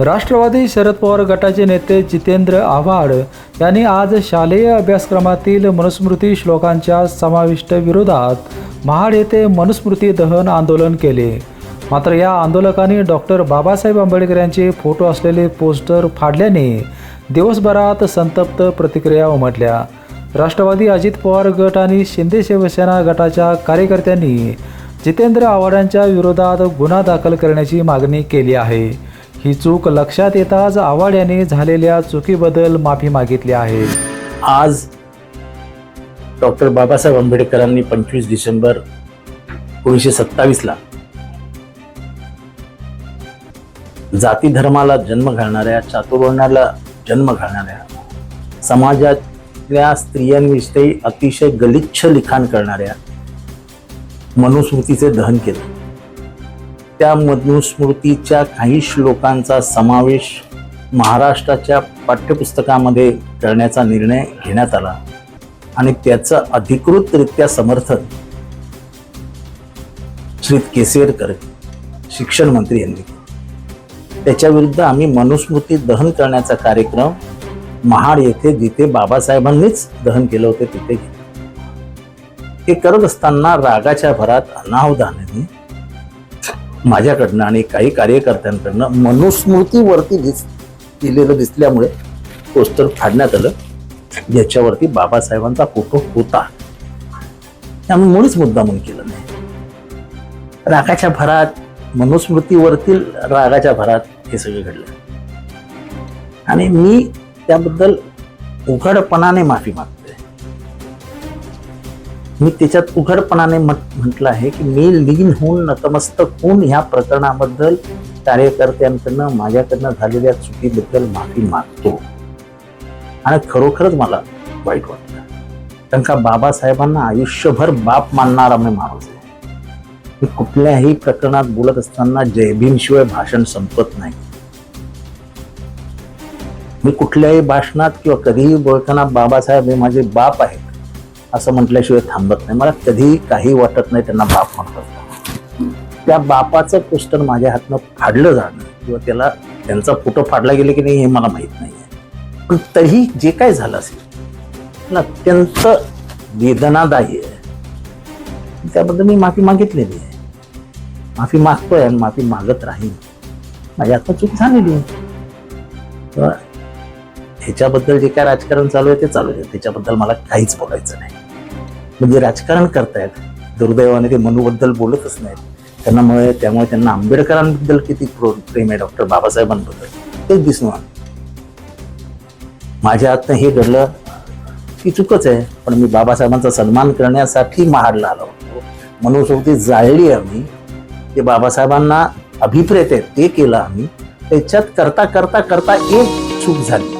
राष्ट्रवादी शरद पवार गटाचे नेते जितेंद्र आव्हाड यांनी आज शालेय अभ्यासक्रमातील मनुस्मृती श्लोकांच्या समाविष्ट विरोधात महाड येथे मनुस्मृती दहन आंदोलन केले. मात्र या आंदोलकांनी डॉक्टर बाबासाहेब आंबेडकर यांचे फोटो असलेले पोस्टर फाडल्याने दिवसभरात संतप्त प्रतिक्रिया उमटल्या. राष्ट्रवादी अजित पवार गट आणि शिंदे शिवसेना गटाच्या कार्यकर्त्यांनी जितेंद्र आव्हाडांच्या विरोधात गुन्हा दाखल करण्याची मागणी केली आहे. ही चूक लक्षात येताच आव्हाड यांनी झालेल्या चुकीबद्दल माफी मागितली आहे. आज डॉक्टर बाबासाहेब आंबेडकरांनी पंचवीस डिसेंबर एकोणीसशे सत्तावीसला जाती धर्माला जन्म घालणाऱ्या चातुर्वर्णाला जन्म घालणाऱ्या समाजातल्या स्त्रियांविषयी अतिशय गलिच्छ लिखाण करणाऱ्या मनुस्मृतीचे दहन केलं. त्या मनुस्मृतीच्या काही श्लोकांचा समावेश महाराष्ट्राच्या पाठ्यपुस्तकामध्ये करण्याचा निर्णय घेण्यात आला. आणि त्याचं अधिकृतरित्या समर्थन श्री केसवेरकर शिक्षण मंत्री यांनी त्याच्याविरुद्ध त्याच्या विरुद्ध आम्ही मनुस्मृती दहन करण्याचा कार्यक्रम महाड येथे जिथे बाबासाहेबांनीच दहन केलं होतं तिथे घेतलं हे करत असताना रागाच्या भरात अनावधानाने माझ्याकडनं आणि काही कार्यकर्त्यांकडनं मनुस्मृतीवरती दिस दिलेलं दिसल्यामुळे पोस्टर फाडण्यात आलं ज्याच्यावरती बाबासाहेबांचा फोटो होता. त्यामुळे मुळीच मुद्दा म्हणून केलं नाही. रागाच्या भरात मनुस्मृतीवरतील रागाच्या भरात हे सगळं घडलं. आणि मी त्याबद्दल उघडपणाने माफी मागतो. मी त्याच्यात उघडपणाने म्हटलं आहे की मी लीन होऊन नतमस्तक होऊन ह्या प्रकरणाबद्दल कार्यकर्त्यांकडनं माझ्याकडनं झालेल्या चुकीबद्दल माफी मागतो. आणि खरोखरच मला वाईट वाटतं. कारण का बाबासाहेबांना आयुष्यभर बाप मानणारा मी माणूस आहे. मी कुठल्याही प्रकरणात बोलत असताना जयभीमशिवाय भाषण संपत नाही. मी कुठल्याही भाषणात किंवा कधीही बोलताना बाबासाहेब हे माझे बाप आहेत. असं म्हटल्याशिवाय थांबत नाही. मला कधीही काही वाटत नाही त्यांना बाप म्हणतात. त्या बापाचं पोस्टर माझ्या हातनं फाडलं जाणं किंवा त्याला त्यांचा फोटो फाडला गेले की नाही हे मला माहीत नाही. आहे पण तरीही जे काय झालं असेल ना अत्यंत वेदनादायी आहे. त्याबद्दल मी माफी मागितलेली आहे. माफी मागतोय आणि माफी मागत राहीन. माझ्या आता चूक झालेली आहे. ह्याच्याबद्दल जे काय राजकारण चालू आहे ते चालू आहे. त्याच्याबद्दल मला काहीच बोलायचं नाही. म्हणजे राजकारण करतायत. दुर्दैवाने ते मनूबद्दल बोलतच नाहीत. त्यांना मुळे त्यामुळे त्यांना आंबेडकरांबद्दल किती प्रो- प्रेम आहे डॉक्टर बाबासाहेबांबद्दल? तेच दिसून माझ्या हातनं हे घडलं की चुकच आहे. पण मी बाबासाहेबांचा सन्मान करण्यासाठी महाडला आलो होतो. मनुस्मृती जाळली आम्ही. ते बाबासाहेबांना अभिप्रेत आहे ते केलं आम्ही. त्याच्यात करता करता करता एक चूक झाली.